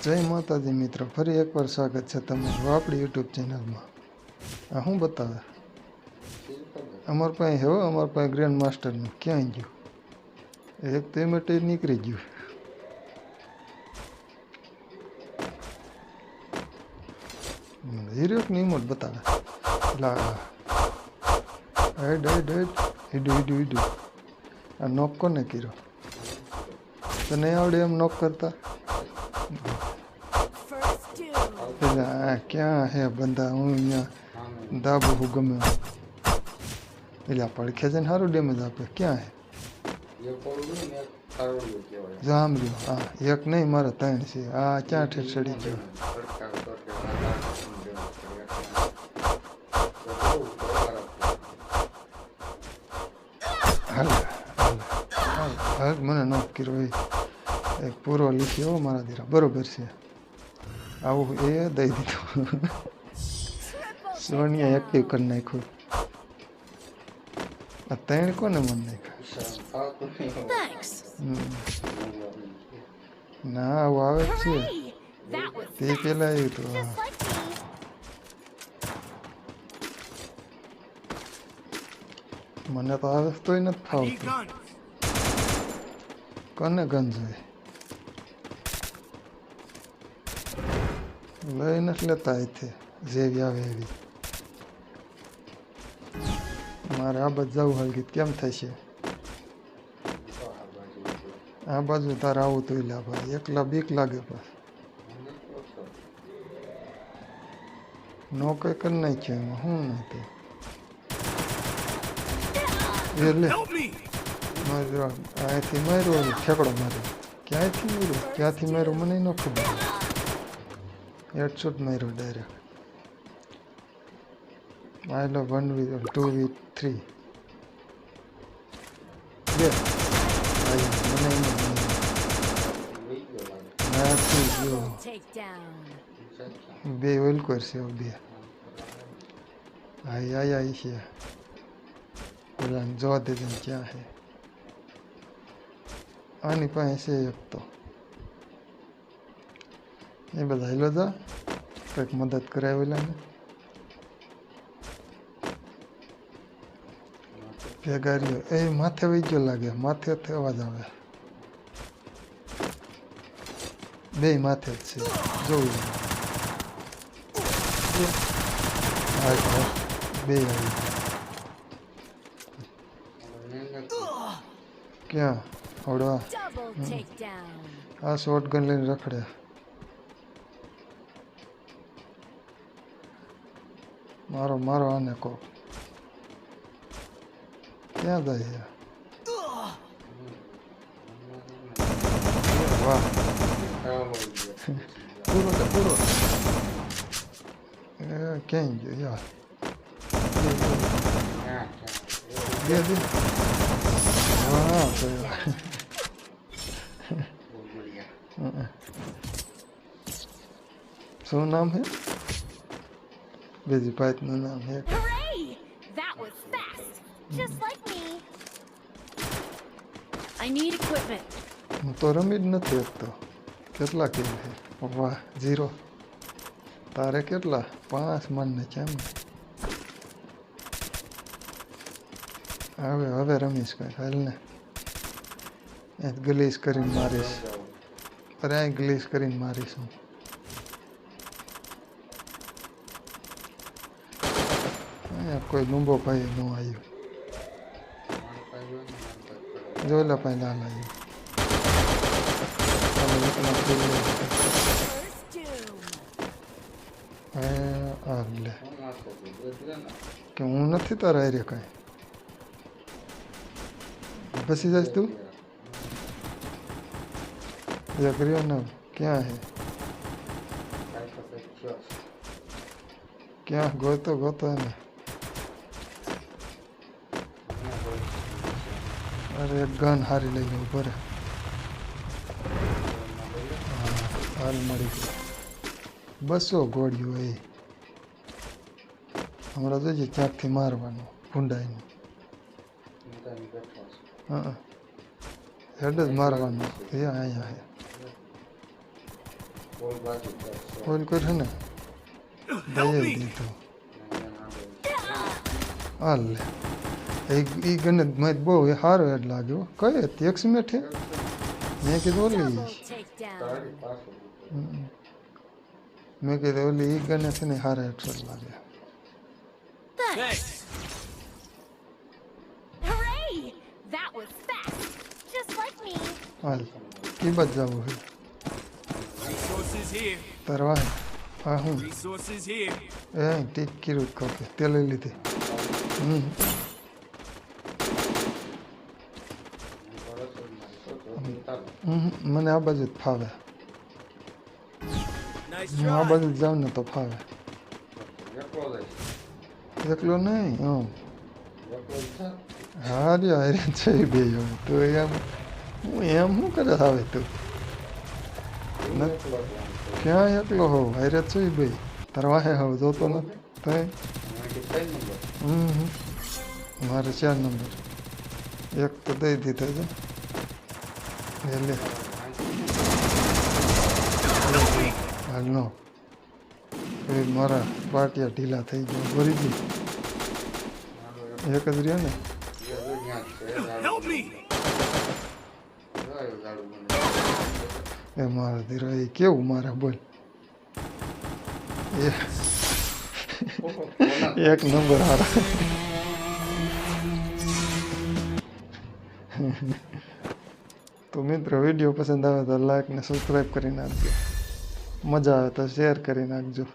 જય માતાજી મિત્રો ફરી એકવાર સ્વાગત છે તમારું આપણી યુટ્યુબ ચેનલમાં આ શું બતાવે અમાર પાસે હો અમાર પાસે ગ્રેન્ડ માસ્ટરનું ક્યાંય ગયું એક તે માટે નીકળી ગયું હીરો ની ઈમોટ બતાવે લા હેડ હેડ હેડ હીડું હીડું હીડું આ નોક કોને કર્યો તને આવડે એમ નોક કરતા આ ક્યાં હે બંધા હું અહીંયા દાબુ હું ગમે. એટલે આ પડખે છે ને સારું ડેમેજ આપે ક્યાં હે જામર્યો હા એક નહીં મારે ત્રણ છે આ ક્યાં ઠેઠ ચડી ગયો હાલ મને નોક કર્યો એ એક પૂરો લીખ્યો મારા દીરા બરોબર છે આવું એ દઈ દીધું સોનિયા એક્ટિવ કરી નાખ્યું આ ત્રણ કોને મન નાખ્યા Thanks. હમ. ના આવું આવે જ છે Hey, that was તે પેલા આવ્યું હતું હા. just like me. મને તો આવે તોય નથી ફાવતું કોને ગન જોઈએ લઈ નથી લેતા અહીંથી જેવી આવે એવી મારે આ બાજુ જવું હલગીત કેમ થશે આ બાજુ તારે આવું તો લા ભાઈ એકલા બીક લાગે પાછ નો કઈ કરી નાખ્યું એમાં શું નથી એ લે માર્યો અહીંથી માર્યો ઠેકડો માર્યો ક્યાંયથી માર્યો ક્યાંથી માર્યો મને ન ખબર હેડશોટ માર્યો ડાયરેક્ટ આઈ લો one v two v three બે આયા, મને એમ જ માર્યો. નાથી ગયો Take down. બે ઓઇલ કરશે હવે બે આઈ આઈ આઈ છે ઓલાને જોવા દેજે ને ક્યાં છે આની પાસે છે એક તો એ બધા હેલો જા કંઈક મદદ કરાવેલા ને ભેગા રહ્યો એ માથે વહી ગયો લાગે માથેથી અવાજ આવે બે માથે જ છે જોવું હા હા બે આવી ક્યાં આવડવા Double takedown. આ શોર્ટ ગન લઈને રખડે મારો મારો આને કો ક્યાં જાય વાહ. પૂરો છે, પૂરો. ક્યાંય ગયો? યાર બે દે વાહ શું નામ છે? બીજી ભાઈનું નામ here. Hooray! That was fast. Just like me. I need equipment. હું તો રમી જ નથી શકતો કેટલા કિલ છે વાહ ઝીરો તારે કેટલા પાંચ મનને છે એમ હવે હવે રમીશ કઈ હાલ ને એ ગ્લીસ કરીને મારીશ અરે અહીં ગ્લીસ કરીને મારીશ હું અહીંયા કોઈ લુંબો ભાઈ ન આવ્યું જોયેલા પહેલા આવ્યું તમે એકલા ફરી લો. First doom. હે આ લે કે હું નથી તારા હારે કાંઈ બસી જઈશ તું એક રહ્યો ને ક્યાં હે ક્યાં ગોતો ગોતો એને અરે ગન હારી લઈ લઉં ભરે હાલ મળી ગયો. બસો ગોળીઓ એ. હમણાં જોઈએ ક્યાંકથી મારવાનું, ભૂંડાઈને. હા હેડ જ મારવાનું. એ અહીંયા હે. ફોન કર્યો ને. દઈ દીધો. હાલ એ એ ગણિત માં બહુ સારો હેડ લાગ્યો કઈ હતી એક સિમેન્ટ હે મેં કીધું ઓલી Double takedown. હમ. મેં કીધું ઓલી એ ગણિત છે ને સારા હેડશોટ લાગે Thanks. Hooray! That was fast. Just like me. હાલ કી બાજ જવું છે Resources here. તરવા હા હું Resources here. એ ટીક કર્યું જ કહું કે તે લઈ લીધી હમ મને આ બાજુ જ ફાવે Nice હું આ try. બાજુ જ જાઉં ને તો ફાવે એકલો નહીં હમ હા રે હારે છે બે હવે તો એમ હું એમ શું કરે આવે તું ન- ક્યાં એકલો હોવ હારે છે બે તારા વાહે હોવ જોતો ન તય હમ હમ. મારે ચાર નંબર એક તો દઈ દીધો છે એ હાલનો હાલ નો એ મારા પાટિયા ઢીલા થઈ ગયા. ભરી ગઈ એક જ રહ્યો ને? એ મારા ધીરા એ કેવું મારે બોલ? એ એક નંબર હારા. તો મિત્રો, વીડિયો પસંદ આવે તો લાઈક ને સબસ્ક્રાઈબ કરી નાખજો. મજા આવે તો શેર કરી નાખજો.